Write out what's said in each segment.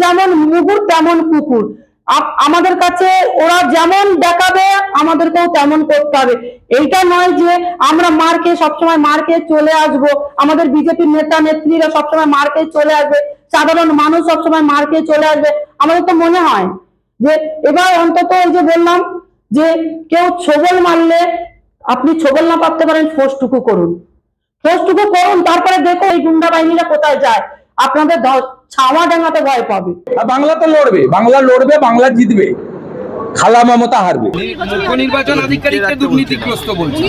যেমন মুগুর, তেমন কুকুর। আমাদের কাছে ওরা যেমন দেখাবে, আমাদেরকেও তেমন করতে হবে। এইটা নয় যে আমরা মার খেয়ে সবসময় মার খেয়ে চলে আসব। আমাদের বিজেপির নেতা, নেত্রীরা সবসময় মার খেয়ে চলে আসবে। সাধারণ মানুষ সবসময় মার খেয়ে চলে আসবে। আমাদের তো মনে হয় যে এবার অন্তত ওই যে বললাম যে কেউ ছবল মারলে আপনি ছবল না পারতে পারেন ফোর্সটুকু করুন। ফোর্সটুকু করুন, তারপরে দেখো এই গুন্ডা বাহিনীরা কোথায় যায়। আপনাদের ছাওয়া ডাঙাতে ভয় পাবে। আর বাংলা তো লড়বে বাংলা লড়বে বাংলা জিতবে। খালা মমতা হারবে। নির্বাচন আধিকারিককে দুর্নীতিগ্রস্ত বলছে।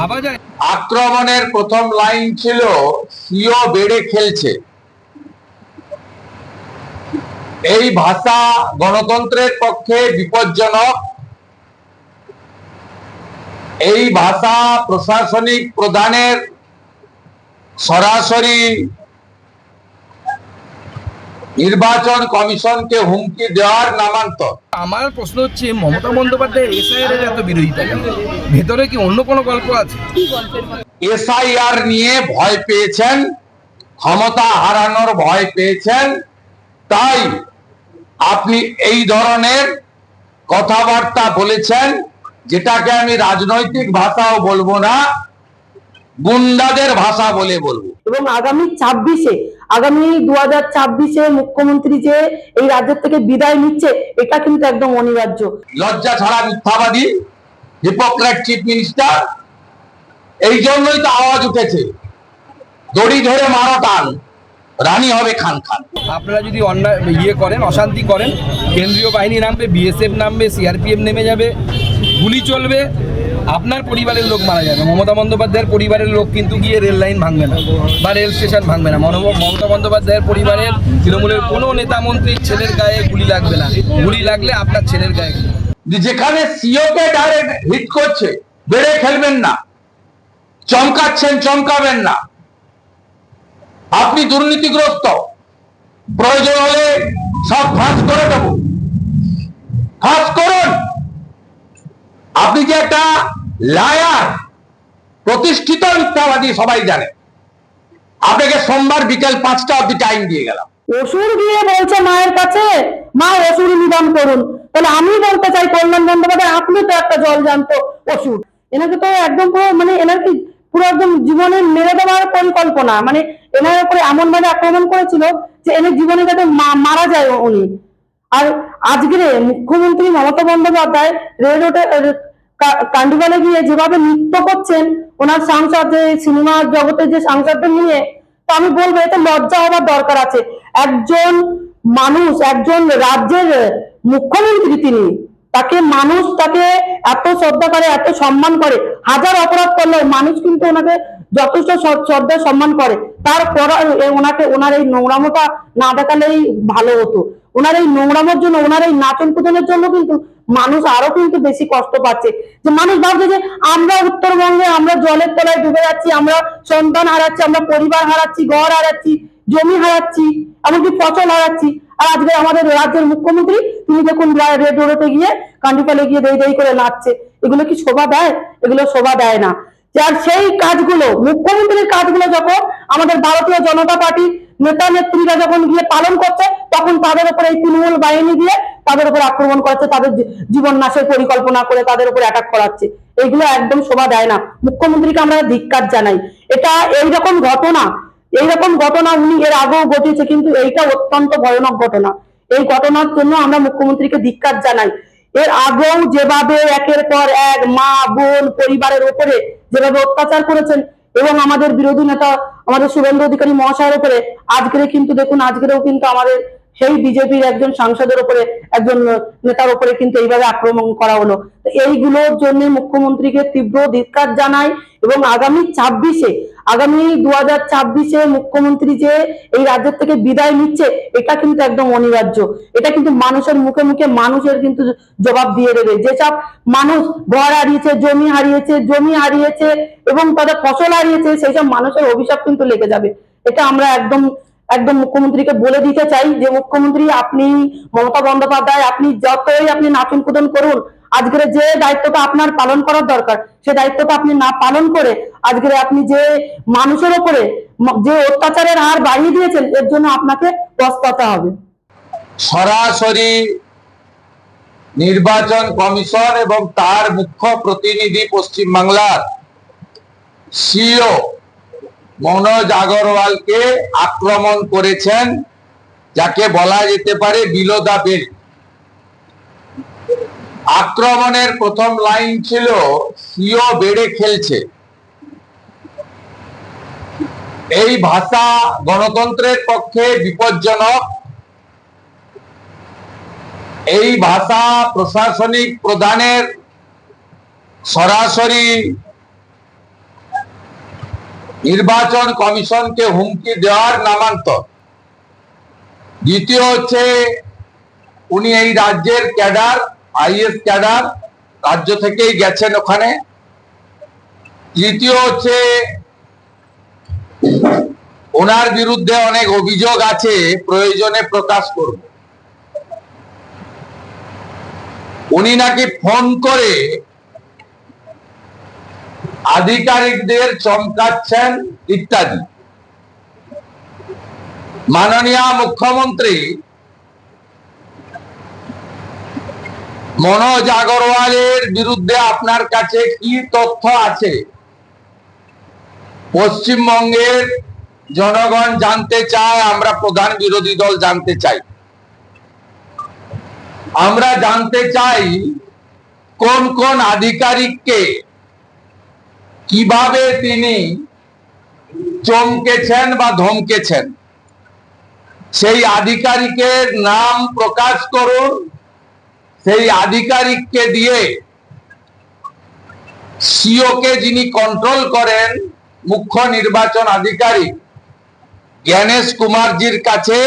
ভাবা যায়। আক্রমণের প্রথম লাইন ছিল সিও বেড়ে খেলছে। এই ভাষা গণতন্ত্রের পক্ষে বিপজ্জনক। এই ভাষা প্রশাসনিক প্রধানের সরাসরি নির্বাচন কমিশনকে হুমকি দেওয়ার নামান্তর। আমার প্রশ্ন হচ্ছে মমতা বন্দ্যোপাধ্যায় এসআইআর এর এত বিরোধিতা কেন? ভেতরে কি অন্য কোনো গল্প আছে? এসআইআর নিয়ে ভয় পেয়েছেন ক্ষমতা হারানোর ভয় পেয়েছেন তাই আপনি এই ধরনের কথাবার্তা বলেছেন যেটাকে আমি রাজনৈতিক ভাষাও বলব না গুন্ডাদের ভাষা বলে বলব। এবং আগামী ছাব্বিশে আগামী দু হাজার ছাব্বিশে মুখ্যমন্ত্রী যে এই রাজ্যের থেকে বিদায় নিচ্ছে এটা কিন্তু একদম অনিবার্য। লজ্জা ছাড়া মিথ্যাবাদী হিপোক্রেট চিফ মিনিস্টার এই জন্যই তো আওয়াজ উঠেছে। দড়ি ধরে মারো টান রানী হবে খান খান। আপনারা যদি অন্যায় ইয়ে করেন অশান্তি করেন কেন্দ্রীয় বাহিনী নামবে বিএসএফ নামবে সিআরপিএফ নেমে যাবে গুলি চলবে আপনার পরিবারের লোক মারা যাবে। মমতা বন্দ্যোপাধ্যায়ের পরিবারের লোক কিন্তু গিয়ে রেল লাইন ভাঙবে না বা রেল স্টেশন ভাঙবে না। মমতা বন্দ্যোপাধ্যায়ের পরিবারের তৃণমূলের কোনো নেতা মন্ত্রীর ছেলের গায়ে গুলি লাগবে না। গুলি লাগলে আপনার ছেলের গায়ে যেখানে সিও কে ডাইরেক্ট হিট করছে, বেড়ে খেলবেন না। চমকাচ্ছেন, চমকাবেন না। আপনি দুর্নীতিগ্রস্ত। প্রয়োজন হলে সব ফাঁস করে দেব। ফাঁস করুন। আপনি যে একটা লায়ার প্রতিষ্ঠিত মিথ্যাবাদী সবাই জানে। আপনাকে সোমবার বিকেল পাঁচটা অব্দি টাইম দিয়ে গেলাম। অসুর গিয়ে বলছে মায়ের কাছে, মা অসুর নিধন করুন। তাহলে আমি বলতে চাই, কল্যাণ বন্দ্যোপাধ্যায়, আপনি তো একটা জল জানত অসুর এনাকে তো একদম পুরো মানে এনার কি পুরো একদম জীবনে মেরে দেওয়ার পরিকল্পনা? মানে এনার উপরে এমন ভাবে আক্রমণ করেছিল যে এনার জীবনে যাতে মারা যায় উনি। আর আজকে মুখ্যমন্ত্রী মমতা বন্দ্যোপাধ্যায় রেল রোডে কান্ডিবালে গিয়ে যেভাবে নৃত্য করছেন, ওনার সাংসদ সিনেমা জগতের যে সাংসদদের নিয়ে, তো আমি বলব এতে লজ্জা হওয়ার দরকার আছে। একজন মানুষ, একজন রাজ্যের মুখ্যমন্ত্রী তিনি, তাকে মানুষ তাকে এত শ্রদ্ধা করে, এত সম্মান করে, হাজার অপরাধ করলেও মানুষ কিন্তু ওনাকে যথেষ্ট শ্রদ্ধা সম্মান করে। তারপর ওনাকে, ওনার এই নোংরামোটা না দেখালেই ভালো হতো। ওনার এই নোংরামোর জন্য, ওনার এই নাচন কুদনের জন্য কিন্তু মানুষ আরও কিন্তু বেশি কষ্ট পাচ্ছে। যে মানুষ ভাবছে যে আমরা উত্তরবঙ্গে, আমরা জলের তলায় ডুবে যাচ্ছি, আমরা সন্তান হারাচ্ছি, আমরা পরিবার হারাচ্ছি, ঘর হারাচ্ছি, জমি হারাচ্ছি, এমনকি ফসল হারাচ্ছি। আর আজকে আমাদের রাজ্যের মুখ্যমন্ত্রী, তিনি দেখুন রেড রোডে গিয়ে কান্ডিপালে গিয়ে দেই দেই করে নাচছে। এগুলো কি শোভা দেয়? এগুলো শোভা দেয় না। আর সেই কাজগুলো, মুখ্যমন্ত্রীর কাজগুলো যখন আমাদের ভারতীয় জনতা পার্টি নেতা নেত্রীরা যখন গিয়ে পালন করছে, তখন তাদের উপরে এই তৃণমূল বাহিনী দিয়ে তাদের উপর আক্রমণ করাচ্ছে, তাদের জীবন নাশের পরিকল্পনা করে তাদের উপর অ্যাটাক করাচ্ছে। এগুলো একদম শোভা দেয় না। মুখ্যমন্ত্রীকে আমরা ধিক্কার জানাই। এটা এইরকম ঘটনা এইরকম ঘটনা উনি এর আগেও ঘটিয়েছে, কিন্তু এইটা অত্যন্ত ভয়ানক ঘটনা। এই ঘটনার জন্য আমরা মুখ্যমন্ত্রীকে ধিক্কার জানাই। এর আগেও যেভাবে একের পর এক মা, বোন, পরিবারের উপরে যেভাবে অত্যাচার করেছেন এবং আমাদের বিরোধী নেতা, আমাদের শুভেন্দু অধিকারী মহাশয়ের উপরে, আজকের কিন্তু দেখুন, আজকেরও কিন্তু আমাদের সেই বিজেপির একজন সাংসদের উপরে, একজন নেতার উপরে কিন্তু এইভাবে আক্রমণ করা হলো। এইগুলোর জন্য মুখ্যমন্ত্রীকে তীব্র ধিক্কার জানাই এবং আগামী ছাব্বিশে, আগামী দু হাজার ছাব্বিশে মুখ্যমন্ত্রী যে এই রাজ্যের থেকে বিদায় নিচ্ছে, এটা কিন্তু একদম অনিবার্য। এটা কিন্তু মানুষের মুখে মুখে মানুষের কিন্তু জবাব দিয়ে দেবে। যেসব মানুষ ঘর হারিয়েছে, জমি হারিয়েছে জমি হারিয়েছে এবং তাদের ফসল হারিয়েছে সেই সব মানুষের অভিশাপ কিন্তু লেগে যাবে। এটা আমরা একদম একদম মুখ্যমন্ত্রীকে বলে দিতে চাই যে, মুখ্যমন্ত্রী, আপনি মমতা বন্দ্যোপাধ্যায়, আপনি যতই আপনি নাচন কুদন করুন, আজকের যে দায়িত্বটা আপনার পালন করার দরকার, সে দায়িত্বটা আপনি না পালন করে আজকের আপনি যে মানুষের ওপরে যে অত্যাচারের হার বাড়িয়ে দিয়েছেন, এর জন্য আপনাকে পস্তাতে হবে। সরাসরি নির্বাচন কমিশন এবং তার মুখ্য প্রতিনিধি পশ্চিমবাংলার সিও মনোজ আগরওয়ালকে আক্রমণ করেছেন, যাকে বলা যেতে পারে বিলো দা বেল্ট আক্রমণের প্রথম লাইন ছিল, সিও বেড়ে খেলছে। এই ভাষা গণতন্ত্রের পক্ষে বিপজ্জনক। এই ভাষা প্রশাসনিক প্রধানের সরাসরি নির্বাচন কমিশনকে হুমকি দেওয়ার নামান্তর। দ্বিতীয় হচ্ছে, উনি এই রাজ্যের ক্যাডার, আইএস ক্যাডার, রাজ্য থেকেই গেছেন ওখানে। তৃতীয় হচ্ছে, ওনার বিরুদ্ধে অনেক অভিযোগ আছে, প্রয়োজনে প্রকাশ করব। উনি নাকি ফোন করে আধিকারিকদের চমকাচ্ছেন ইত্যাদি। মাননীয় মুখ্যমন্ত্রী মনোজ আগরওয়ালের বিরুদ্ধে আপনার কাছে কি তথ্য আছে? পশ্চিমবঙ্গের জনগণ জানতে চায়, আমরা প্রধান বিরোধী দল জানতে চাই। আমরা জানতে চাই কোন কোন আধিকারিককে কীভাবে তিনি চমকেছেন বা ধমকেছেন? সেই আধিকারিকের নাম প্রকাশ করুন। সেই আধিকারিককে দিয়ে সিওকে যিনি কন্ট্রোল করেন, মুখ্য নির্বাচন আধিকারিক জ্ঞানেশ কুমারজির কাছে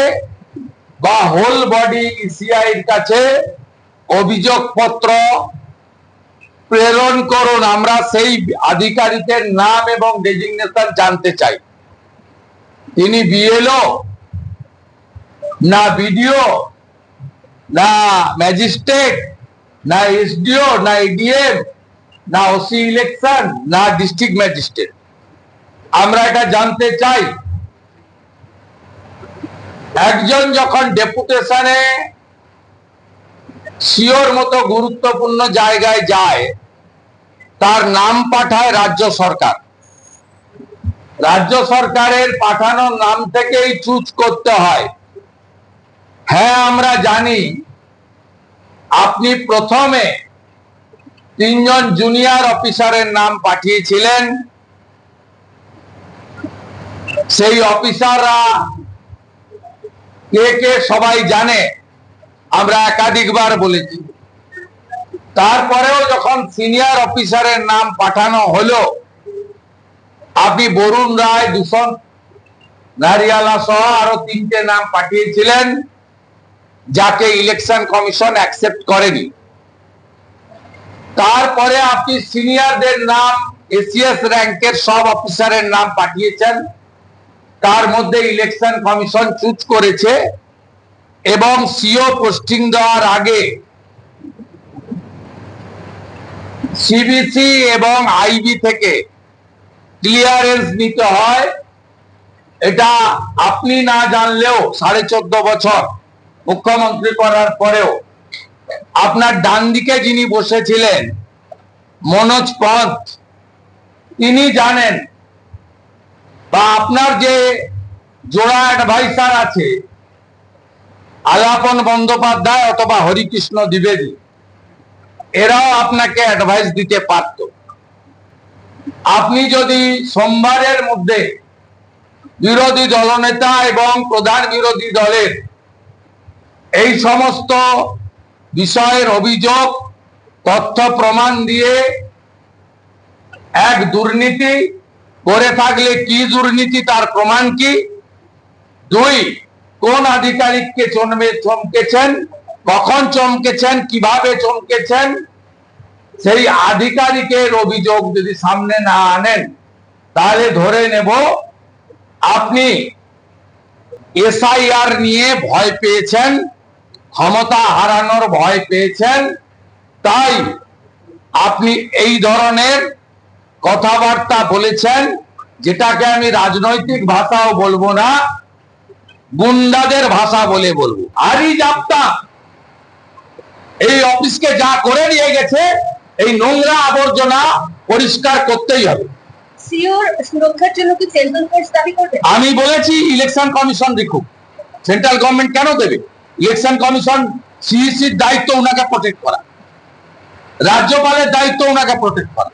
বা হোল বডি ইসিআইর কাছে অভিযোগপত্র প্রেরণ করুন, আমরা সেই আধিকারিকের নাম এবং ডেজিগনেশন জানতে চাই। তিনি বিএলও না বিডিও না ম্যাজিস্ট্রেট না এসডিও না এডিএম না ওসি ইলেকশন না ডিস্ট্রিক্ট ম্যাজিস্ট্রেট আমরা এটা জানতে চাই। একজন যখন ডেপুটেশনে সিওর মতো গুরুত্বপূর্ণ জায়গায় যায়, তার নাম পাঠায় রাজ্য সরকার। রাজ্য সরকারের পাঠানোর নাম থেকেই চুজ করতে হয়। হ্যাঁ আমরা জানি, আপনি প্রথমে তিনজন জুনিয়র অফিসারের নাম পাঠিয়েছিলেন। সেই অফিসাররা কে কে সবাই জানে। আমরা একাধিকবার বলেছি। তারপরেও যখন সিনিয়র অফিসারের নাম পাঠানো হলো, আপনি বরুণ রায় দূষণ নারিয়ালা সহ আরও তিনটে নাম পাঠিয়েছিলেন, যাকে ইলেকশন কমিশন অ্যাকসেপ্ট করেনি। তারপরে আপনি সিনিয়রদের নাম এসিএস র্যাঙ্কের সব অফিসারের নাম পাঠিয়েছেন। তার মধ্যে ইলেকশন কমিশন চুজ করেছে। এবং সিও পোস্টিং দেওয়ার আগে সিবিসি এবং আইবি থেকে ক্লিয়ারেন্স নিতে হয়। এটা আপনি না জানলেও সাড়ে চোদ্দ বছর মুখ্যমন্ত্রী করার পরেও আপনার ডান দিকে যিনি বসেছিলেন, মনোজ পন্থ, তিনি জানেন বা আপনার যে জোড়া অ্যাডভাইসার আছে আলাপন বন্দ্যোপাধ্যায় অথবা হরিকৃষ্ণ দ্বিবেদী, এরাও আপনাকে অ্যাডভাইস দিতে পারত আপনি যদি সোমবারের মধ্যে বিরোধী দলনেতা এবং প্রধান বিরোধী দলের এই সমস্ত বিষয়ের অভিযোগ, তথ্য প্রমাণ দিয়ে এক দুর্নীতি করে থাকলে কি দুর্নীতি, তার প্রমাণ কি? দুই কোন আধিকারিককে চমবে চমকেছেন? কখন চমকেছেন? কীভাবে চমকেছেন? সেই আধিকারিকের অভিযোগ যদি সামনে না আনেন, তাহলে ধরে নেব আপনি এসআইআর নিয়ে ভয় পেয়েছেন, ক্ষমতা হারানোর ভয় পেয়েছেন, তাই আপনি এই ধরনের কথাবার্তা বলেছেন, যেটাকে আমি রাজনৈতিক ভাষাও বলব না গুন্ডাদের ভাষা বলে বলব। আরই জাপ্তা এই অফিসকে যা করে নিয়ে গেছে এই নোংরা আবর্জনা পরিষ্কার করতেই হবে। সুরক্ষার জন্য কি সেন্ট্রাল ফোর্স দাবি করবে? আমি বলেছি ইলেকশন কমিশন দেখুক। সেন্ট্রাল গভর্নমেন্ট কেন দেবে? ইলেকশন কমিশন সিইসির দায়িত্ব ওনাকে প্রোটেক্ট করা। রাজ্যপালের দায়িত্ব ওনাকে প্রোটেক্ট করা।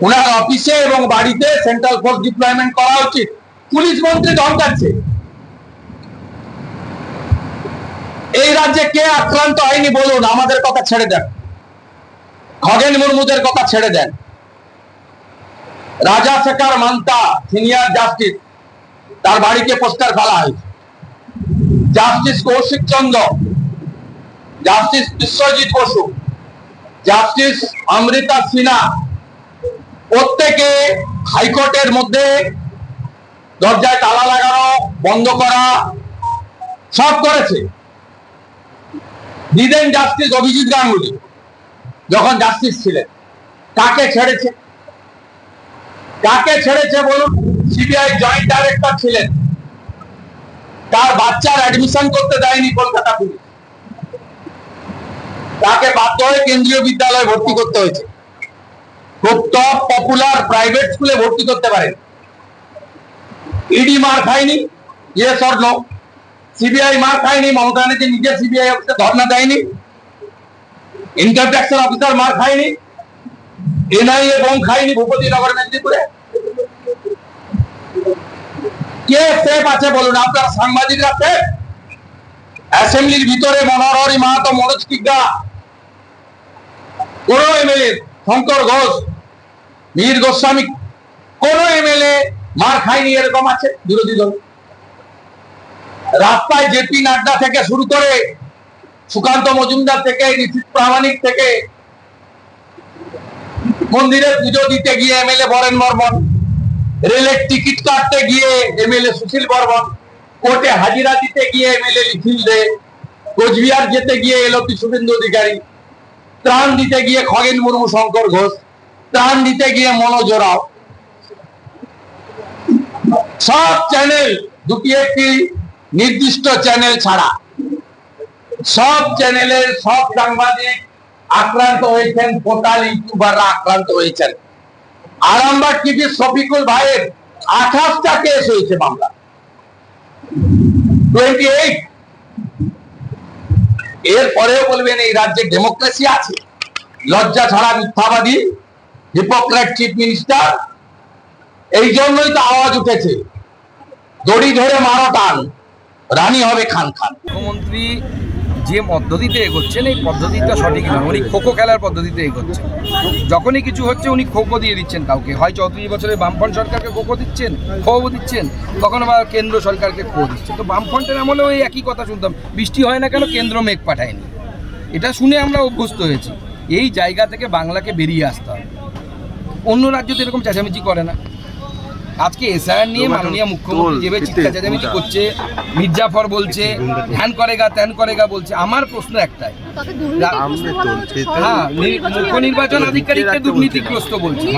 ওনার অফিসে এবং বাড়িতে সেন্ট্রাল ফোর্স ডিপ্লয়মেন্ট করা উচিত। পুলিশ মন্ত্রী ধমকাচ্ছে। এই রাজ্যে কে আক্রান্ত হয়নি বলুন, আমাদের কথা ছেড়ে দেন। খগেন মুর্মুদের কথা ছেড়ে দেন। রাজা শেখার মান্তা সিনিয়র জাস্টিস তার বাড়িতে পোস্টার ফেলা হয়েছে। Justice Kaushik Chandra, justice Biswajit Basu, justice Amrita Sinha, প্রত্যেকে হাইকোর্টের মধ্যে দরজায় তালা লাগানো, বন্ধ করা, সব করেছে। দিদেন জাস্টিস অভিজিৎ গাঙ্গুলি, যখন জাস্টিস ছিলেন। কাকে ছেড়েছে? কাকে ছেড়েছে বলুন? সিবিআই জয়েন্ট ডাইরেক্টর ছিলেন। তার বাচ্চার অ্যাডমিশন করতে দেয়নি কলকাতা পুলিশ। তাকে বাধ্য হয়ে কেন্দ্রীয় বিদ্যালয়ে ভর্তি করতে হয়েছে। খুব টপ পপুলার প্রাইভেট স্কুলে ভর্তি করতে পারেন। ইডি মার খায়নি? ইয়েস অর নো সিবিআই মার খায়নি, মমতা ব্যানার্জি নিজে সিবিআই অফিসে ধর্ণা দেয়নি। ইনকাম ট্যাক্সের অফিসার মার খায়নি। এনআইএ বোম খায়নি ভূপতিনগর মেদিনীপুরে। কে সেফ আছে বলুন? আপনার সাংবাদিকরা সেফ অ্যাসেম্বলির ভিতরে মনোহরি মাহাতো, মনোজ কিগা কোন এমএলএ শঙ্কর ঘোষ, মীর গোস্বামী, কোন এমএলএ মার খায়নি, এরকম আছে? বিরোধী দল। রাস্তায় জেপি নাড্ডা থেকে শুরু করে সুকান্ত মজুমদার থেকে, নিশীত প্রামাণিক থেকে, মন্দিরে পুজো দিতে গিয়ে এমএলএ বরেন বর্মন, রেলের টিকিট কাটতে গিয়ে এমএলএ সুশীল বর্মন, কোর্টে হাজিরা দিতে গিয়ে এমএলএ লিখিল দে, কোচবিহার যেতে গিয়ে এলপি শুভেন্দু অধিকারী, ত্রাণ দিতে গিয়ে খগেন মুর্মু শঙ্কর ঘোষ, ত্রাণ দিতে গিয়ে মনোজ রাও। সব চ্যানেল দুটি একটি নির্দিষ্ট চ্যানেল ছাড়া। সব চ্যানেলের সব সাংবাদিক আক্রান্ত হয়েছেন পোর্টাল ইউটিউবাররা আক্রান্ত হয়েছেন। আরামবাগ টিভির শফিকুল ভাইয়ের আঠাশটা কেস হয়েছে মামলা। টোয়েন্টি এইট এরপরেও বলবেন, এই রাজ্যে ডেমোক্রেসি আছে। লজ্জা ছাড়া মিথ্যাবাদী হিপোক্রেট চিফ মিনিস্টার এই জন্যই তো আওয়াজ উঠেছে। দড়ি ধরে মারো টান। রানী হবে খান খান। মুখ্যমন্ত্রী যে পদ্ধতিতে এগোচ্ছেন, এই পদ্ধতিটা সঠিক নয়। উনি খোখো খেলার পদ্ধতিতে এগোচ্ছেন। যখনই কিছু হচ্ছে, উনি খোখো দিয়ে দিচ্ছেন কাউকে। হয় চৌত্রিশ বছরের বামফ্রন্ট সরকারকে খোখো দিচ্ছেন খো দিচ্ছেন কখনো বা কেন্দ্র সরকারকে খো দিচ্ছেন। তো বামফ্রন্টের আমলেও এই একই কথা শুনতাম। বৃষ্টি হয় না কেন, কেন্দ্র মেঘ পাঠায়নি। এটা শুনে আমরা অভ্যস্ত হয়েছি। এই জায়গা থেকে বাংলাকে বেরিয়ে আসতে হবে। অন্য রাজ্য তো এরকম চেঁচামেচি করে না। আজকে এসআইআর নিয়ে মাননীয় মুখ্যমন্ত্রী যেভাবে চিৎকার চেঁচামেচি করছে মির্জাফর বলছে ধ্যান করেগা ত্যান করেগা বলছে আমার প্রশ্ন একটাই। হ্যাঁ মুখ্য নির্বাচন আধিকারিককে দুর্নীতিগ্রস্ত বলছে।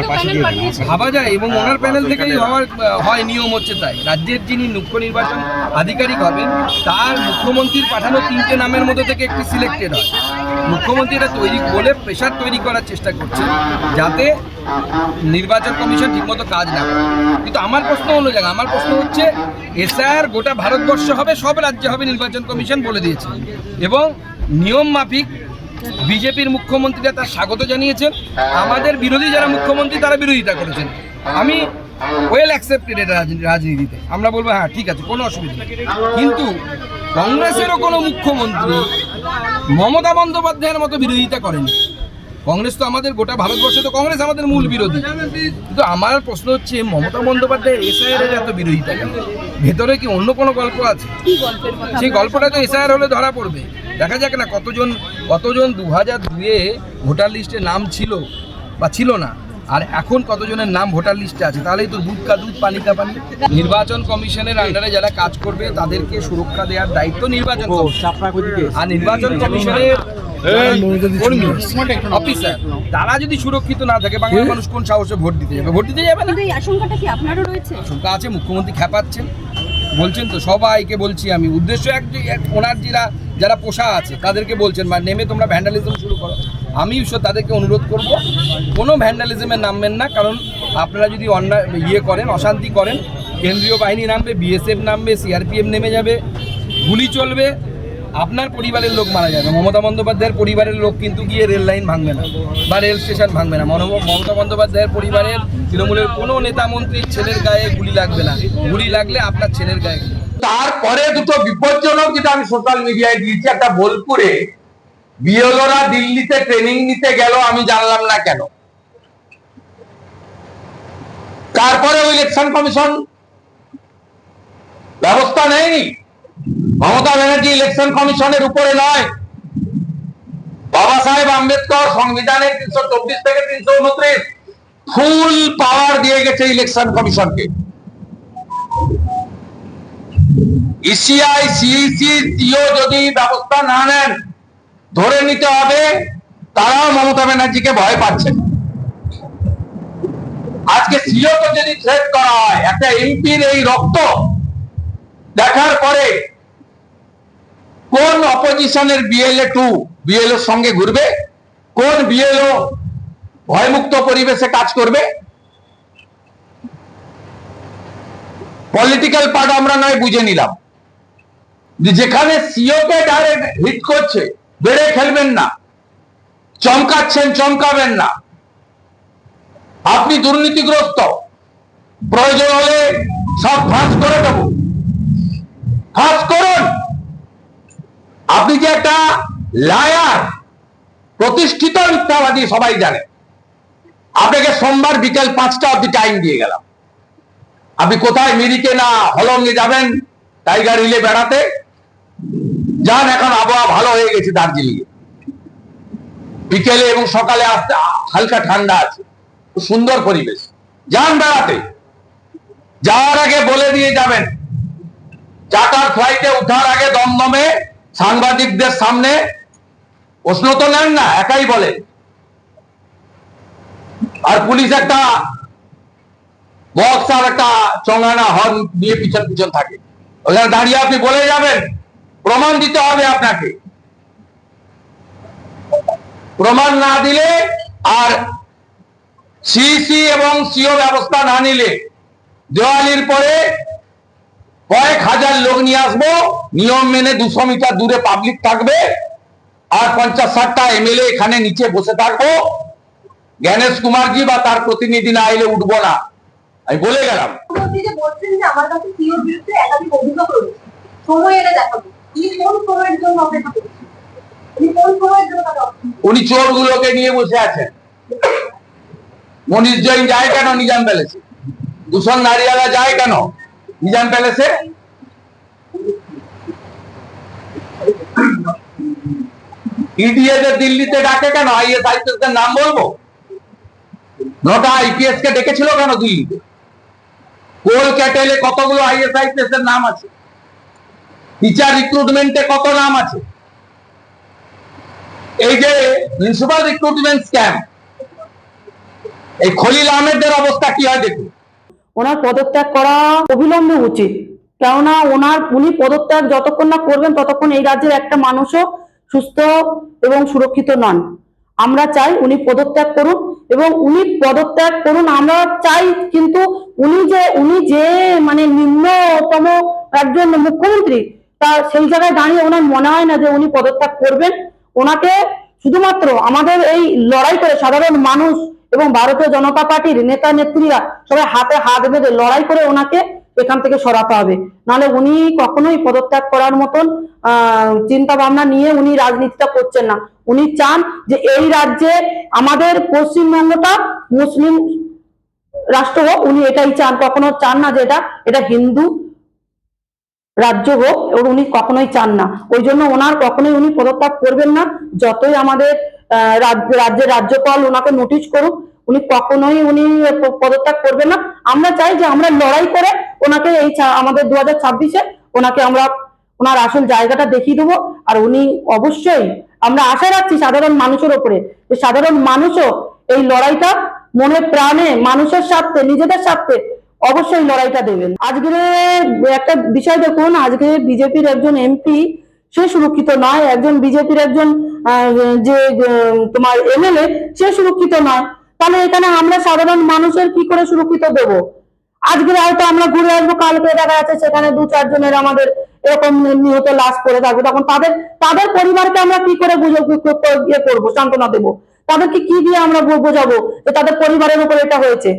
ভাবা যায় এবং ওনার প্যানেল থেকেই হওয়ার হয় নিয়ম হচ্ছে তাই। রাজ্যের যিনি মুখ্য নির্বাচন আধিকারিক হবেন তার মুখ্যমন্ত্রীর পাঠানো তিনটে নামের মধ্যে থেকে একটি সিলেক্টেড হয়। মুখ্যমন্ত্রী এটা তৈরি বলে প্রেশার তৈরি করার চেষ্টা করছে যাতে নির্বাচন কমিশন ঠিকমতো কাজ না করে। কিন্তু আমার প্রশ্ন অন্য জায়গা, আমার প্রশ্ন হচ্ছে এসআর গোটা ভারতবর্ষ হবে, সব রাজ্যে হবে নির্বাচন কমিশন বলে দিয়েছে। এবং নিয়ম মাফিক বিজেপির মুখ্যমন্ত্রীরা তার স্বাগত জানিয়েছেন, আমাদের বিরোধী যারা মুখ্যমন্ত্রী, তারা বিরোধিতা করেছেন। আমি ওয়েল অ্যাকসেপ্টেড এটা রাজনীতিতে। আমরা বলব হ্যাঁ ঠিক আছে, কোনো অসুবিধা নেই। কিন্তু কংগ্রেসেরও কোনো মুখ্যমন্ত্রী মমতা বন্দ্যোপাধ্যায়ের মতো বিরোধিতা করেনি। কংগ্রেস তো আমাদের গোটা ভারতবর্ষে তো কংগ্রেস আমাদের মূল বিরোধী। কিন্তু আমার প্রশ্ন হচ্ছে মমতা বন্দ্যোপাধ্যায় এসআইআর এত বিরোধিতা কেন? ভেতরে কি অন্য কোনো গল্প আছে? কি গল্পের কথা? সেই গল্পটা তো এসআইআর হলে ধরা পড়বে। দেখা যাক না কতজন কতজন দু হাজার দুয়ে ভোটার লিস্টে নাম ছিল বা ছিল না। আর এখন কতজনের নাম ভোটার লিস্টে আছে? তাহলেই তো দুধ কা দুধ পানি কা পানি। নির্বাচন কমিশনের আন্ডারে যারা কাজ করবে তাদেরকে সুরক্ষা দেওয়ার দায়িত্ব নির্বাচন আর নির্বাচন কমিশনের তারা যদি সুরক্ষিত না থাকে বাংলার মানুষ কোন সাহসে ভোট দিতে যাবে? ভোট দিতে যাবে না? এই আশঙ্কাটা কি আপনারও রয়েছে? আশঙ্কা আছে মুখ্যমন্ত্রী খেপাচ্ছেন বলছেন তো সবাইকে বলছি আমি। উদ্দেশ্য এক ওনার যারা যারা পোষা আছে তাদেরকে বলছেন বা নেমে তোমরা ভ্যান্ডালিজম শুরু করো। আমি তাদেরকে অনুরোধ করব কোনো ভ্যান্ডালিজমে নামবেন না কারণ আপনারা যদি অন্যায় ইয়ে করেন অশান্তি করেন কেন্দ্রীয় বাহিনী নামবে বিএসএফ নামবে সিআরপিএফ নেমে যাবে গুলি চলবে আপনার পরিবারের লোক মারা যাবে। মমতা বন্দ্যোপাধ্যায়ের পরিবারের লোক কিন্তু গিয়ে রেল লাইন ভাঙবে না বা রেল স্টেশন ভাঙবে না। মমতা বন্দ্যোপাধ্যায়ের পরিবারের তৃণমূলের কোনো নেতা মন্ত্রীর ছেলের গায়ে গুলি লাগবে না। গুলি লাগলে আপনার ছেলের গায়ে তারপরে দুটো বিপজ্জনক যেটা আমি সোশ্যাল মিডিয়ায় দিয়েছি, একটা বোলপুরে বিএলওরা দিল্লিতে ট্রেনিং নিতে গেল, আমি জানলাম না কেন। তারপরে ইলেকশন কমিশন ব্যবস্থা নেয়নি। মমতা ব্যানার্জি ইলেকশন কমিশনের উপরে নয়। বাবা সাহেব আম্বেদকর সংবিধানের তিনশো চব্বিশ থেকে তিনশো উনত্রিশ ফুল পাওয়ার দিয়ে গেছে ইলেকশন কমিশনকে ইসিআই সিইসি যদি ব্যবস্থা না নেন, ধরে নিতে হবে তারাও মমতা ব্যানার্জিকে ভয় পাচ্ছেন আজকে সিও কে যদি থ্রেট করা হয়, একটা এমপির এই রক্ত দেখার পরে কোন অপোজিশনের বিএলএ টু বিএলওর সঙ্গে ঘুরবে? কোন বিএলও ভয়মুক্ত পরিবেশে কাজ করবে? পলিটিক্যাল পার্ট আমরা নয়, বুঝে নিলাম। যেখানে সিও কে ডাইরেক্ট হিট করছে, বেড়ে খেলবেন না। চমকাচ্ছেন, চমকাবেন না। আপনি দুর্নীতিগ্রস্ত। প্রয়োজন হলে সব ফাঁস করে দেব। ফাঁস করুন। আপনি যে একটা লায়ার প্রতিষ্ঠিত মিথ্যাবাদী সবাই জানে। আপনাকে সোমবার বিকেল পাঁচটা অব্দি টাইম দিয়ে গেলাম। আপনি কোথায় মিরিকে না হলঙ্গে যাবেন টাইগার হিলে বেড়াতে? যান, এখন আবহাওয়া ভালো হয়ে গেছে দার্জিলিং এ বিকেলে এবং সকালে আসতে, হালকা ঠান্ডা আছে সুন্দর পরিবেশ। যান বেড়াতে। যাওয়ার আগে বলে দিয়ে যাবেন। চার্টার ফ্লাইটে উঠার আগে দমদমে সাংবাদিকদের সামনে প্রশ্ন তো নেন না, একাই বলে। আর পুলিশ একটা বক্স আর একটা চঙ্গানা হর্ন নিয়ে পিছন পিছন থাকে। ওখানে দাঁড়িয়ে আপনি বলে যাবেন, প্রমাণ দিতে হবে আপনাকে। প্রমাণ না দিলে আর সিসি এবং সিও ব্যবস্থা না নিলে দেওয়ালির পরে কয়েক হাজার লোক নিয়ে আসব। নিয়ম মেনে দুশো মিটার দূরে পাবলিক থাকবে। আর পঞ্চাশ ষাটটা এমএলএ এখানে নিচে বসে থাকব। জ্ঞানেশ কুমারজি বা তার প্রতিনিধি না এলে উঠবো না। আমি বলে গেলাম? উনি চোরগুলোকে নিয়ে বসে আছেন। মনীষ জৈন যায় কেন? নিজাম বেলেছে দূষণ নারিয়ালা যায় কেন? নিজাম প্যালেসে দিল্লিতে ডাকে কেন? আইএস এর নাম বলব? নটা আইপিএস কে ডেকেছিল কেন দিল্লিতে? কোল ক্যাটেলে কতগুলো আইএস, আইপিএস এর নাম আছে? টিচার রিক্রুটমেন্টে কত নাম আছে? এই যে মিউনিসিপাল রিক্রুটমেন্ট স্ক্যাম এই খলিল আহমেদদের অবস্থা কি হয় দেখুন। ওনার পদত্যাগ করা অবিলম্বে উচিত। কেননা ওনার, উনি পদত্যাগ যতক্ষণ না করবেন ততক্ষণ এই রাজ্যের একটা মানুষও সুস্থ এবং সুরক্ষিত নন। আমরা চাই উনি পদত্যাগ করুন এবং উনি পদত্যাগ করুন, আমরা চাই কিন্তু উনি যে উনি যে মানে নিম্নতম একজন মুখ্যমন্ত্রী, তা সেই জায়গায় দাঁড়িয়ে ওনার মনে হয় না যে উনি পদত্যাগ করবেন। ওনাকে শুধুমাত্র আমাদের এই লড়াই করে সাধারণ মানুষ এবং ভারতীয় জনতা পার্টির নেতা নেত্রীরা সবাই হাতে হাত বেঁধে লড়াই করে ওনাকে এখান থেকে সরাতে হবে। নাহলে উনি কখনোই পদত্যাগ করার মতন চিন্তা ভাবনা নিয়ে উনি রাজনীতিটা করছেন না। উনি চান যে এই রাজ্যে আমাদের পশ্চিমবঙ্গটা মুসলিম রাষ্ট্র হোক, উনি এটাই চান। কখনো চান না যে এটা এটা হিন্দু রাজ্য হোক, এবং উনি কখনোই চান না। ওই জন্য ওনার কখনোই উনি পদত্যাগ করবেন না। যতই আমাদের রাজ্যের রাজ্যপাল ওনাকে নোটিশ করুক, উনি কখনোই উনি পদত্যাগ করবেন না। আমরা চাই যে আমরা লড়াই করে ওনাকে এই আমাদের দু হাজার ছাব্বিশে ওনাকে আমরা, ওনার আসল জায়গাটা দেখিয়ে দেবো। আর উনি অবশ্যই, আমরা আশা রাখছি সাধারণ মানুষের ওপরে যে সাধারণ মানুষও এই লড়াইটা মনে প্রাণে, মানুষের স্বার্থে, নিজেদের স্বার্থে অবশ্যই লড়াইটা দেবেন। আজকে একটা বিষয় দেখুন, আজকে বিজেপির একজন এমপি সে সুরক্ষিত নয়, একজন বিজেপির একজন যে তোমার এমএলএ, সে সুরক্ষিত নয়। তাহলে এখানে আমরা সাধারণ মানুষের কি করে সুরক্ষিত দেব? আজকে হয়তো আমরা ঘুরে আসব, কালকে দেখা যাচ্ছে সেখানে দু চারজনের আমাদের এরকম নিহত লাশ পড়ে থাকবে। তখন তাদের তাদের পরিবারকে আমরা কি করে ইয়ে করব, সান্ত্বনা দেবো? তাদেরকে কি দিয়ে আমরা বোঝাবো যে তাদের পরিবারের উপর এটা হয়েছে?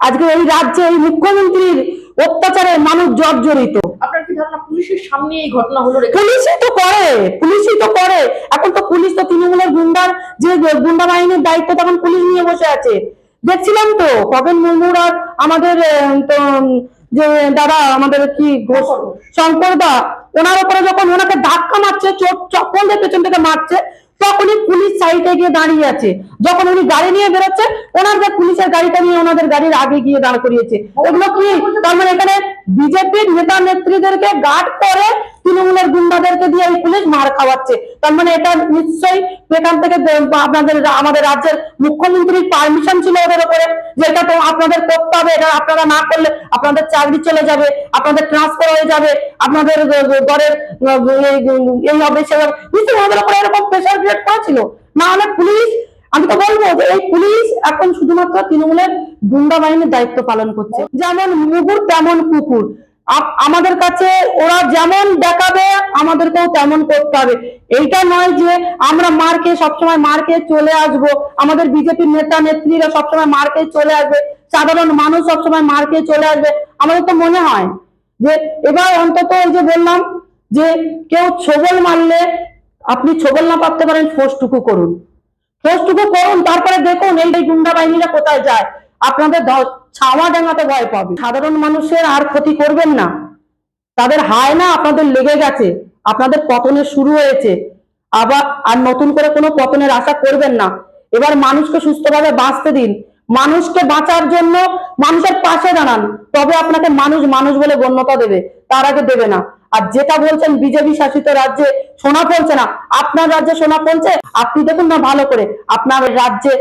আজকে এই রাজ্যে এই মুখ্যমন্ত্রীর অত্যাচারে মানুষ জর্জরিত আপনার কি ধারণা পুলিশের সামনে এই ঘটনা হলো পুলিশই তো করে পুলিশই তো করে। এখন তো পুলিশ তো তৃণমূলের গুন্ডার যে গুন্ডা বাহিনীর দায়িত্ব তখন পুলিশ নিয়ে বসে আছে। দেখছিলাম তো কবেন মুর্মুর আর আমাদের তো যে দাদা আমাদের কি শঙ্কর দা ওনার উপরে যখন ওনাকে ধাক্কা মারছে চোট চপ্পল দিয়ে পেছন থেকে মারছে তখনই পুলিশ সাইডে গিয়ে দাঁড়িয়ে আছে। যখন উনি গাড়ি নিয়ে বেরোচ্ছে, ওনার যে পুলিশের গাড়িটা নিয়ে ওনাদের গাড়ির আগে গিয়ে দাঁড় করিয়েছে। এগুলো কি? তার মানে এখানে বিজেপির নেতা নেত্রীদেরকে গার্ড করে তৃণমূলের গুন্ডাদেরকে দিয়ে এই পুলিশ মার খাওয়াচ্ছে। তার মানে এটা নিশ্চয়ই এখান থেকে আপনাদের আমাদের রাজ্যের মুখ্যমন্ত্রীর পারমিশন ছিল ওদের উপরে, যে এটা তো আপনাদের করতে হবে, এটা আপনারা না করলে আপনাদের চাকরি চলে যাবে, আপনাদের ট্রান্সফার হয়ে যাবে, আপনাদের ঘরের এই হবে সে হবে নিশ্চয়ই আমাদের উপরে এরকম প্রেশার ক্রিয়েট করেছিল না হলে পুলিশ আমি তো বলব যে এই পুলিশ এখন শুধুমাত্র তৃণমূলের গুন্ডা বাহিনীর দায়িত্ব পালন করছে। যেমন মুগুর, তেমন কুকুর। আমাদের কাছে ওরা যেমন দেখাবে, আমাদেরকেও তেমন করতে হবে। এইটা নয় যে আমরা মার খেয়ে সবসময় মার খেয়ে চলে আসব। আমাদের বিজেপির নেতা, নেত্রীরা সবসময় মার খেয়ে চলে আসবে। সাধারণ মানুষ সবসময় মার খেয়ে চলে আসবে। আমাদের তো মনে হয় যে এবার অন্তত ওই যে বললাম যে কেউ ছবল মারলে আপনি ছবল না পারতে পারেন ফোর্সটুকু করুন। ফোর্সটুকু করুন, তারপরে দেখুন এই এই গুন্ডা বাহিনীরা কোথায় যায়। আপনাদের ছাওয়া ডাঙাতে ভয় পাবে। সাধারণ মানুষের আর ক্ষতি করবেন না। তাদের হায় না আপনাদের লেগে গেছে। আপনাদের পতনের শুরু হয়েছে। আবার, আর নতুন করে কোনো পতনের আশা করবেন না। এবার মানুষকে সুস্থভাবে বাঁচতে দিন। মানুষকে বাঁচার জন্য মানুষের পাশে দাঁড়ান। তবে আপনাকে মানুষ মানুষ বলে গণ্যতা দেবে। তার আগে দেবে না। আর যেটা বলছেন বিজেপি শাসিত রাজ্যে সোনা ফলছে না, আপনার রাজ্যে সোনা ফলছে? আপনি দেখুন না ভালো করে, আপনার রাজ্যে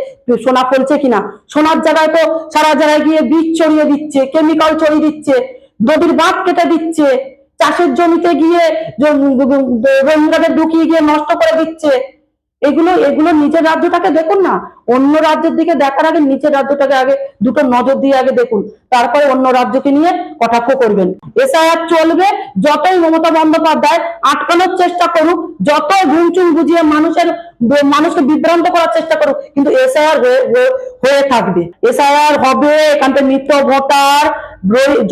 সোনা ফলছে কিনা? সোনার জায়গায় তো সারা জায়গায় গিয়ে বীজ ছড়িয়ে দিচ্ছে কেমিক্যাল ছড়িয়ে দিচ্ছে, নদীর বাঁধ কেটে দিচ্ছে, চাষের জমিতে গিয়ে রোহিঙ্গাদের ঢুকিয়ে গিয়ে নষ্ট করে দিচ্ছে। এগুলো এগুলো নিজের রাজ্যটাকে দেখুন না, অন্য রাজ্যের দিকে দেখার আগে নিজের রাজ্যটাকে আগে দুটো নজর দিয়ে আগে দেখুন, তারপরে অন্য রাজ্যকে নিয়ে কটাক্ষ করবেন। এসআইআর চলবে, যতই মমতা বন্দ্যোপাধ্যায় আটকানোর চেষ্টা করুক যত ঘুমচুম বুঝিয়ে মানুষের, মানুষকে বিভ্রান্ত করার চেষ্টা করুক, কিন্তু এসআইআর হয়ে থাকবে। এসআইআর হবে, এখান থেকে মৃত ভোটার,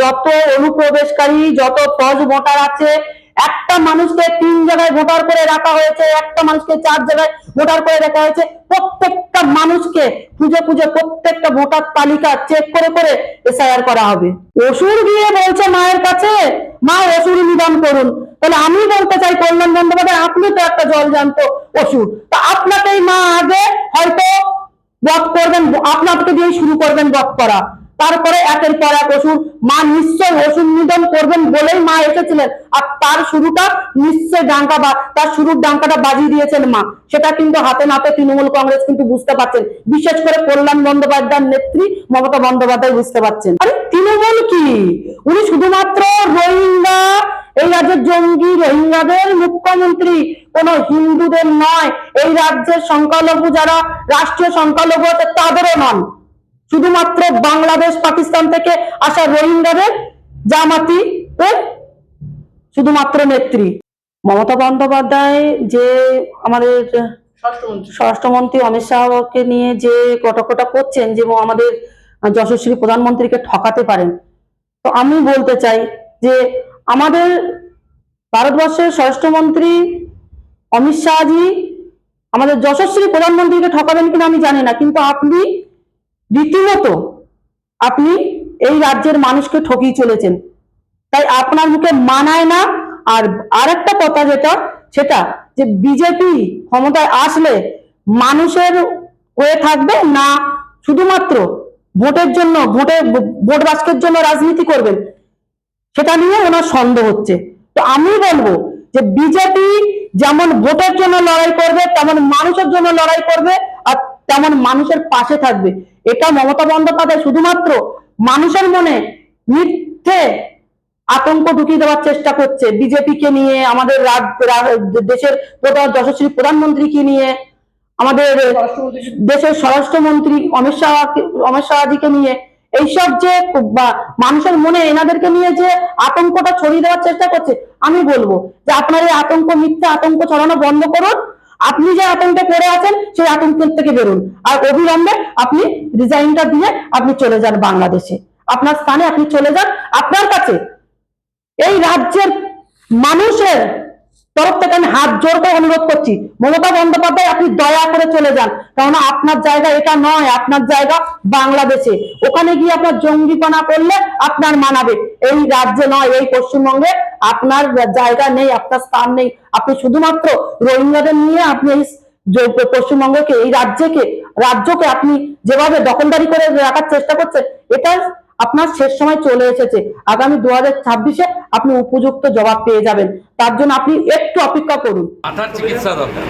যত অনুপ্রবেশকারী, যত ফজ ভোটার আছে একটা মানুষকে তিন জায়গায় ভোটার করে রাখা হয়েছে, একটা মানুষকে চার জায়গায় ভোটার করে রাখা হয়েছে। প্রত্যেকটা মানুষকে খুঁজে খুঁজে প্রত্যেকটা ভোটার তালিকা চেক করে করে এসআইআর করা হবে। অসুর গিয়ে বলছে মায়ের কাছে, মা অসুর নিদান করুন। তাহলে আমি বলতে চাই, কল্যাণ বন্দ্যোপাধ্যায়, আপনি তো একটা জল জানতো অসুর। তা আপনাকেই মা আগে হয়তো বধ করবেন, আপনাকে দিয়ে শুরু করবেন বধ করা। তারপরে একের পর এক ওষুধ মা নিশ্চয় ওষুধ নিধন করবেন বলেই মা এসেছিলেন। আর তার শুরুটা নিশ্চয় ডাঙ্কা বা তার শুরুর ডাঙ্কাটা বাজিয়ে দিয়েছেন মা। সেটা কিন্তু হাতে নাতে তৃণমূল কংগ্রেস কিন্তু বুঝতে পারছেন। বিশেষ করে কল্যাণ বন্দ্যোপাধ্যায়ের নেত্রী মমতা বন্দ্যোপাধ্যায় বুঝতে পারছেন। আরে তৃণমূল কি? উনি শুধুমাত্র রোহিঙ্গা, এই রাজ্যের জঙ্গি, রোহিঙ্গাদের মুখ্যমন্ত্রী। কোন হিন্দুদের নয়। এই রাজ্যের সংখ্যালঘু যারা, রাষ্ট্রীয় সংখ্যালঘু আছে, তাদেরও নন। শুধুমাত্র বাংলাদেশ পাকিস্তান থেকে আসা রোহিঙ্গাদের জামাতি এর শুধুমাত্র নেত্রী। মমতা বন্দ্যোপাধ্যায় যে আমাদের স্বরাষ্ট্রমন্ত্রী। স্বরাষ্ট্রমন্ত্রী অমিত শাহকে নিয়ে যে কটাকটা করছেন যে আমাদের যশস্বী প্রধানমন্ত্রীকে ঠকাতে পারেন। তো আমি বলতে চাই যে আমাদের ভারতবর্ষের স্বরাষ্ট্রমন্ত্রী অমিত শাহজি আমাদের যশস্বী প্রধানমন্ত্রীকে ঠকাবেন কিনা আমি জানি না কিন্তু আপনি রীতিমতো আপনি এই রাজ্যের মানুষকে ঠকিয়ে চলেছেন। তাই আপনার মুখে মানায় না, আর আরেকটা কথা যেটা, সেটা যে বিজেপি ক্ষমতায় আসলে মানুষের হয়ে থাকবে না শুধুমাত্র ভোটের জন্য ভোটের ভোট বাস্কের জন্য রাজনীতি করবেন? সেটা নিয়ে ওনার সন্দেহ হচ্ছে। তো আমি বলব যে বিজেপি যেমন ভোটের জন্য লড়াই করবে, তেমন মানুষের জন্য লড়াই করবে, আর তেমন মানুষের পাশে থাকবে। এটা মমতা বন্দ্যোপাধ্যায় শুধুমাত্র মানুষের মনে মিথ্যে আতঙ্ক ঢুকিয়ে দেওয়ার চেষ্টা করছে। বিজেপিকে নিয়ে, আমাদের দেশের প্রধান যশস্বী প্রধানমন্ত্রীকে নিয়ে, আমাদের দেশের স্বরাষ্ট্রমন্ত্রী অমিত শাহ অমিত শাহজিকে নিয়ে। এইসব যে মানুষের মনে এনাদেরকে নিয়ে যে আতঙ্কটা ছড়িয়ে দেওয়ার চেষ্টা করছে, আমি বলব যে আপনার এই আতঙ্ক, মিথ্যা আতঙ্ক ছড়ানো বন্ধ করুন। আপনি যে আতঙ্কে পড়ে আছেন, সেই আতঙ্কের থেকে বেরুন। আর অবিলম্বে আপনি রিজাইনটা দিয়ে আপনি চলে যান বাংলাদেশে। আপনার স্থানে আপনি চলে যান। আপনার কাছে এই রাজ্যের মানুষের তরফ থেকে আমি হাত জোর করে অনুরোধ করছি। মমতা বন্দ্যোপাধ্যায়, আপনি দয়া করে চলে যান। কারণ আপনার জায়গা এটা নয়, আপনার জায়গা বাংলাদেশে। ওখানে গিয়ে আপনার জঙ্গিপনা করলে আপনার মানাবে। এই রাজ্যে নয়, এই পশ্চিমবঙ্গে আপনার জায়গা নেই, আপনার স্থান নেই। আপনি শুধুমাত্র রোহিঙ্গাদের নিয়ে আপনি এই পশ্চিমবঙ্গকে, এই রাজ্যকে রাজ্যকে আপনি যেভাবে দখলদারি করে রাখার চেষ্টা করছেন, এটা আপনার শেষ সময় চলে এসেছে। আগামী দু হাজার ছাব্বিশে আপনি উপযুক্ত জবাব পেয়ে যাবেন। তার জন্য আপনি একটু অপেক্ষা করুন। মাথার চিকিৎসা দরকার।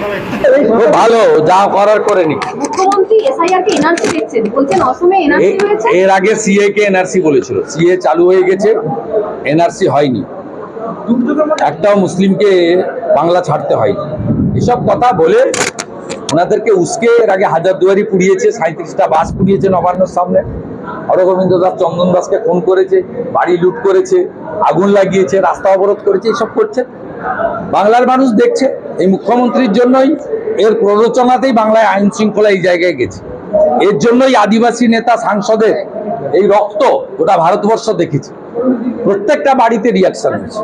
ভালো যা করার করে নি মুখ্যমন্ত্রী এসআইআর কে এনআরসি দেখছেন বলছেন অসমে এনআরসি এ- হয়েছে এর আগে সিএ কে এনআরসি বলেছিল। সিএ চালু হয়ে গেছে এনআরসি হয়নি। একটাও মুসলিমকে বাংলা ছাড়তে হয়নি। এসব কথা বলে ওনাদেরকে উস্কে এর আগে হাজার দুয়ারি পুড়িয়েছে সাঁত্রিশটা বাস পুড়িয়েছে নবান্নর সামনে। হরগোবিন্দ দাস চন্দন দাসকে খুন করেছে বাড়ি লুট করেছে আগুন লাগিয়েছে রাস্তা অবরোধ করেছে এসব করছে। বাংলার মানুষ দেখছে এই মুখ্যমন্ত্রীর জন্যই এর প্ররোচনাতেই বাংলায় আইন শৃঙ্খলা এই জায়গায় গেছে। এর জন্যই আদিবাসী নেতা সাংসদের এই রক্ত গোটা ভারতবর্ষ দেখেছে। প্রত্যেকটা বাড়িতে রিয়াকশন হয়েছে।